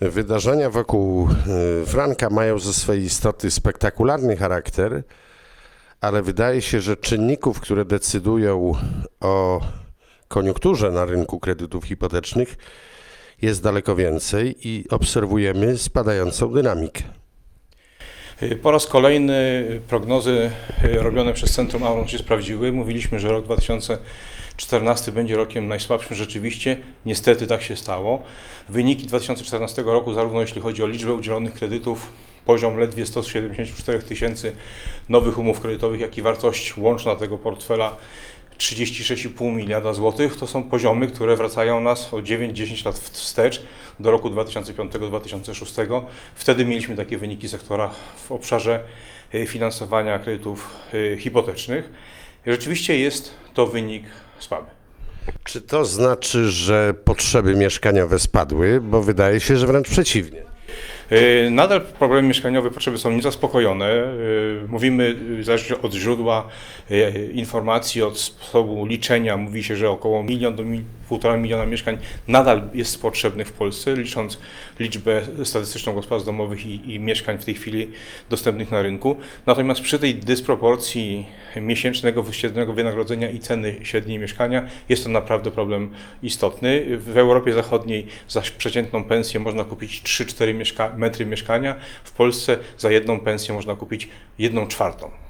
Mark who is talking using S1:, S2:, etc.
S1: Wydarzenia wokół y, Franka mają ze swej istoty spektakularny charakter, ale wydaje się, że czynników, które decydują o koniunkturze na rynku kredytów hipotecznych, jest daleko więcej i obserwujemy spadającą dynamikę.
S2: Po raz kolejny prognozy y, robione przez Centrum Auron się sprawdziły. Mówiliśmy, że rok 2014 będzie rokiem najsłabszym. Rzeczywiście, niestety tak się stało. Wyniki 2014 roku, zarówno jeśli chodzi o liczbę udzielonych kredytów, poziom ledwie 174 tysięcy nowych umów kredytowych, jak i wartość łączna tego portfela 36,5 miliarda złotych, to są poziomy, które wracają nas o 9-10 lat wstecz do roku 2005-2006. Wtedy mieliśmy takie wyniki sektora w obszarze y, finansowania kredytów y, hipotecznych. Rzeczywiście jest to wynik słaby.
S1: Czy to znaczy, że potrzeby mieszkaniowe spadły? Bo wydaje się, że wręcz przeciwnie.
S2: Y, Nadal problemy mieszkaniowe, potrzeby są niezaspokojone. Y, Mówimy, y, zależnie od źródła informacji, od sposobu liczenia, mówi się, że około milion do półtora miliona mieszkań nadal jest potrzebnych w Polsce, licząc liczbę statystyczną gospodarstw domowych i, i mieszkań w tej chwili dostępnych na rynku. Natomiast przy tej dysproporcji miesięcznego średniego wynagrodzenia i ceny średniej mieszkania jest to naprawdę problem istotny. W Europie Zachodniej za przeciętną pensję można kupić 3-4 mieszka- metry mieszkania, w Polsce za jedną pensję można kupić jedną czwartą.